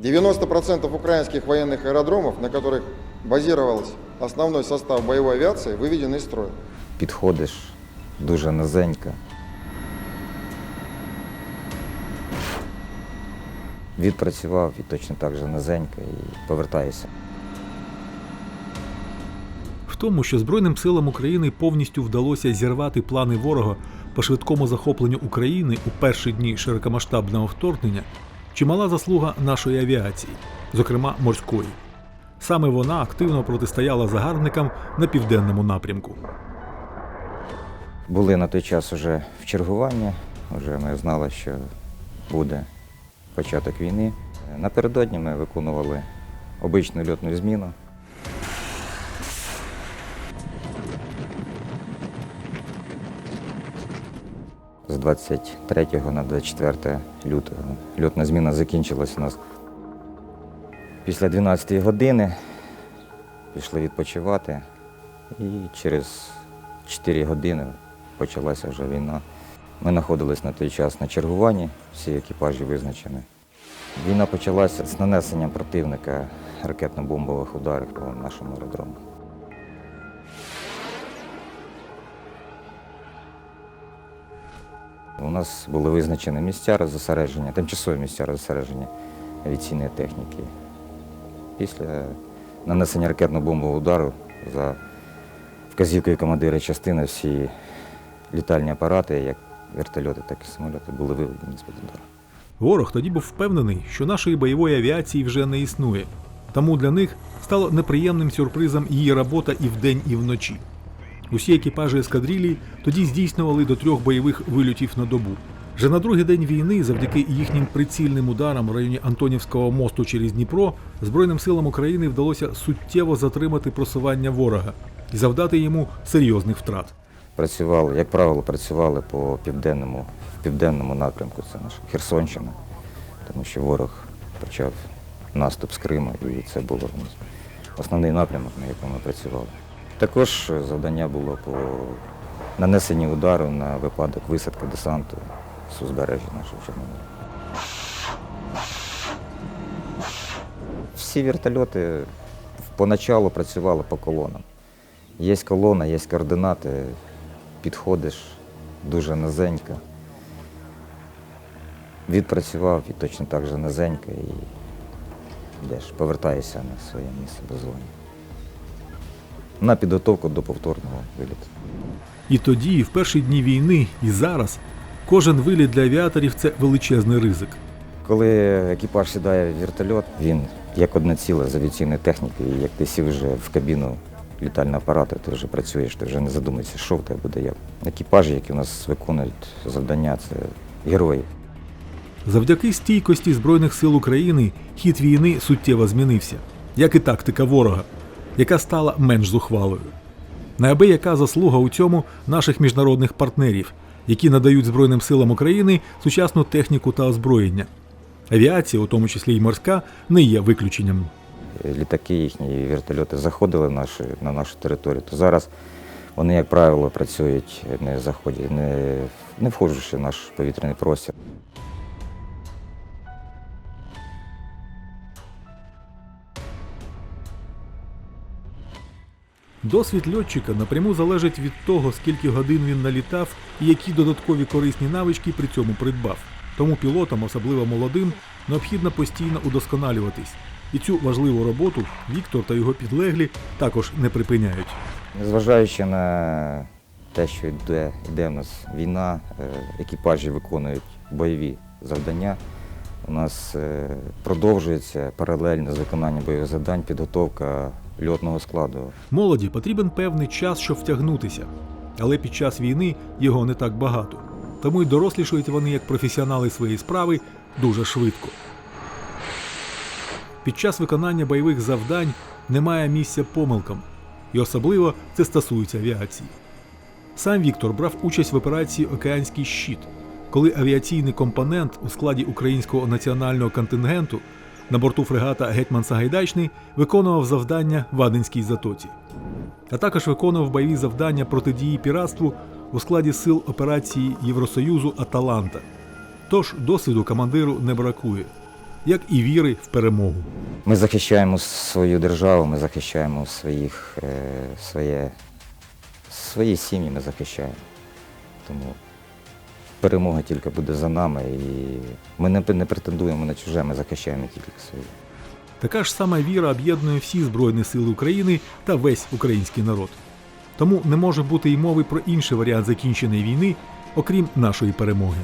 90% украинских военных аэродромов, на которых базировался основной состав боевой авиации, выведены из строя. Підходиш дуже низенько. Відпрацював і точно так же низенько і повертаюся. В тому, що Збройним силам України повністю вдалося зірвати плани ворога по швидкому захопленню України у перші дні широкомасштабного вторгнення, чимала заслуга нашої авіації, зокрема морської. Саме вона активно протистояла загарбникам на південному напрямку. Були на той час вже в чергуванні, вже ми знали, що буде початок війни. Напередодні ми виконували обичну льотну зміну. З 23 на 24 лютого льотна зміна закінчилась у нас. Після 12 години пішли відпочивати і через 4 години почалася вже війна. Ми знаходились на той час на чергуванні, всі екіпажі визначені. Війна почалася з нанесенням противника ракетно-бомбових ударів по нашому аеродрому. У нас були визначені місця зосередження, тимчасові місця зосередження авіаційної техніки. Після нанесення ракетно-бомбового удару за вказівкою командира частини всі літальні апарати, як вертольоти, так і самоліти, були виведені з-під удару. Ворог тоді був впевнений, що нашої бойової авіації вже не існує, тому для них стало неприємним сюрпризом її робота і вдень, і вночі. Усі екіпажі ескадрилії тоді здійснювали до трьох бойових вильотів на добу. Вже на другий день війни, завдяки їхнім прицільним ударам в районі Антонівського мосту через Дніпро, Збройним силам України вдалося суттєво затримати просування ворога і завдати йому серйозних втрат. Працювали, як правило, працювали по південному, південному напрямку, це наша Херсонщина, тому що ворог почав наступ з Криму, і це був основний напрямок, на якому ми працювали. Також завдання було по нанесенні удару на випадок висадки десанту з узбережжя нашого Чорноморя. Всі вертольоти поначалу працювали по колонам. Є колона, є координати, підходиш дуже низенько. Відпрацював і точно так же низенько і йдеш, повертаєшся на своє місце базування. На підготовку до повторного виліту. І тоді, і в перші дні війни, і зараз кожен виліт для авіаторів це величезний ризик. Коли екіпаж сідає в вертольот, він як одне ціле з авіаційної техніки, і як ти сів вже в кабіну літального апарату, ти вже працюєш, ти вже не задумуєшся, що в тебе буде як. Екіпажі, які у нас виконують завдання, це герої. Завдяки стійкості Збройних сил України хід війни суттєво змінився, як і тактика ворога, яка стала менш зухвалою. Неабияка заслуга у цьому наших міжнародних партнерів, які надають Збройним силам України сучасну техніку та озброєння. Авіація, у тому числі й морська, не є виключенням. Літаки їхні вертольоти заходили наші, на нашу територію, то зараз вони, як правило, працюють не заходять, не, не входжучи в наш повітряний простір. Досвід льотчика напряму залежить від того, скільки годин він налітав і які додаткові корисні навички при цьому придбав. Тому пілотам, особливо молодим, необхідно постійно удосконалюватись. І цю важливу роботу Віктор та його підлеглі також не припиняють. Незважаючи на те, що йде, йде в нас війна, е, екіпажі виконують бойові завдання. У нас е, продовжується паралельно з виконанням бойових завдань підготовка льотного складу. Молоді потрібен певний час, щоб втягнутися, але під час війни його не так багато. Тому й дорослішують вони як професіонали своєї справи дуже швидко. Під час виконання бойових завдань немає місця помилкам, і особливо це стосується авіації. Сам Віктор брав участь в операції Океанський щит, коли авіаційний компонент у складі українського національного контингенту на борту фрегата Гетьман Сагайдачний виконував завдання в Аденській затоці, а також виконував бойові завдання протидії піратству у складі сил операції Євросоюзу Аталанта. Тож досвіду командиру не бракує. як і віри в перемогу. Ми захищаємо свою державу, ми захищаємо своїх, е, своє, свої сім'ї ми захищаємо. Тому перемога тільки буде за нами. І ми не, претендуємо на чуже, ми захищаємо тільки своє. Така ж сама віра об'єднує всі Збройні Сили України та весь український народ. Тому не може бути й мови про інший варіант закінченої війни, окрім нашої перемоги.